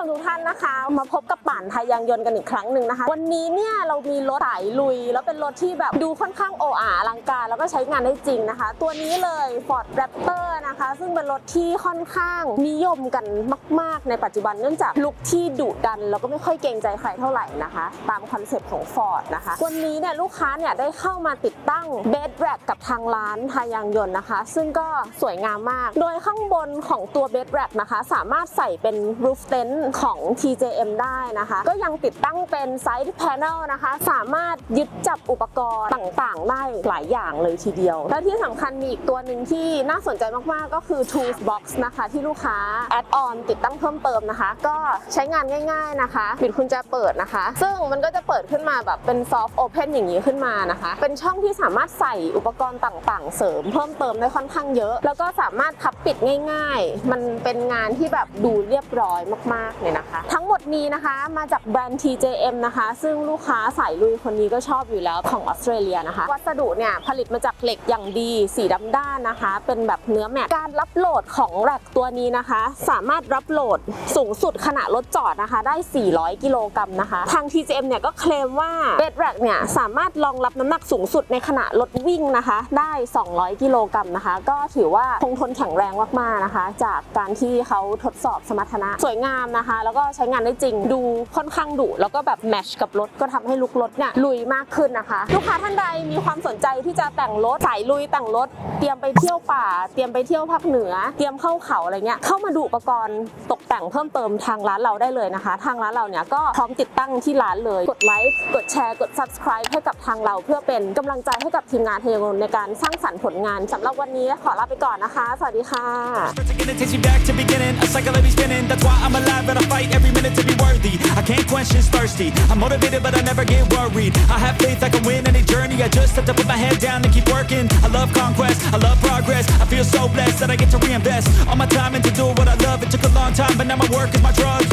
มาพบกับป่านไทยยางยนต์กันอีกครั้งหนึ่งนะคะ วันนี้เนี่ยเรามีรถสายลุย แล้วเป็นรถที่แบบดูค่อนข้างโออาอลังการ แล้วก็ใช้งานได้จริงนะคะ ตัวนี้เลย Ford Raptor นะคะ ซึ่งเป็นรถที่ค่อนข้างนิยมกันมาก ๆ ในปัจจุบันเนื่องจากลุคที่ดุดัน แล้วก็ไม่ค่อยเกรงใจใครเท่าไหร่นะคะ ตามคอนเซปต์ของ Ford นะคะวันนี้เนี่ยลูกค้าเนี่ยได้เข้ามาติดตั้งเบดแร็กกับทางร้านไทยยางยนต์นะคะ ซึ่งก็สวยงามมาก โดยข้างบนของตัวเบดแร็กนะคะ สามารถใส่เป็น roof tent ของ TJM ได้นะคะ ก็ยังติดตั้งเป็น side panel นะคะ สามารถยึดจับอุปกรณ์ต่างๆ ได้หลายอย่างเลยทีเดียว และที่สำคัญมีอีกตัวหนึ่งที่น่าสนใจมากๆ ก็คือ Tools Box นะคะ ที่ลูกค้า add on ติดตั้งเพิ่มเติมนะคะ ก็ใช้งานง่ายๆนะคะปิดกุญแจเปิดนะคะ ซึ่งมันก็จะเปิดขึ้นมาแบบเป็น soft open อย่างนี้ขึ้นมานะคะ เป็นช่องที่สามารถใส่อุปกรณ์ต่างๆ เสริมเพิ่มเติมได้ค่อนข้างเยอะ แล้วก็สามารถพับปิดง่าย ๆ มันเป็นงานที่แบบดูเรียบร้อยมากๆเนี่ยนะคะ นี้นะคะมาจากแบรนด์ TJM นะคะ ซึ่งลูกค้าสายลุยคนนี้ก็ชอบอยู่แล้วของออสเตรเลียนะคะ วัสดุเนี่ยผลิตมาจากเหล็กอย่างดี สีดำด้านนะคะ เป็นแบบเนื้อแมตการรับโหลดของแร็กตัวนี้นะคะ สามารถรับโหลดสูงสุดขณะรถจอดนะคะ ได้ 400 กิโลกรัมนะคะ ทาง TJM เนี่ยก็เคลมว่าเบดแร็กเนี่ยสามารถรองรับน้ำหนักสูงสุดในขณะรถวิ่งนะคะ ได้ 200 กิโลกรัมนะคะ ก็ถือว่าคงทนแข็งแรงมากๆนะคะ จากการที่เขาทดสอบสมรรถนะสวยงามนะคะ แล้วก็ใช้งานได้จริงดูค่อนข้างดุแล้วก็แบบแมชกับรถก็ทำให้ลุกรถเนี่ยลุยมากขึ้นนะคะ ลูกค้าท่านใดมีความสนใจที่จะแต่งรถสายลุยแต่งรถ เตรียมไปเที่ยวป่า เตรียมไปเที่ยวภาคเหนือ เตรียมเข้าเขาอะไรเงี้ยเข้ามาดูอุปกรณ์ตกแต่งเพิ่มเติมทางร้านเราได้เลยนะคะ ทางร้านเราเนี่ยก็พร้อมติดตั้งที่ร้านเลยกดไลค์กดแชร์กด subscribe ให้กับทางเราเพื่อเป็นกำลังใจให้กับทีมงานเทยงนในการสร้างสรรค์ผลงานสำหรับวันนี้ขอลาไปก่อนนะคะ สวัสดีค่ะ Be worthy. I can't this thirsty. I'm motivated, but I never get worried. I have faith I can win any journey. I just have to put my head down and keep working. I love conquest. I love progress. I feel so blessed that I get to reinvest all my time into doing what I love. It took a long time, but now my work is my drug.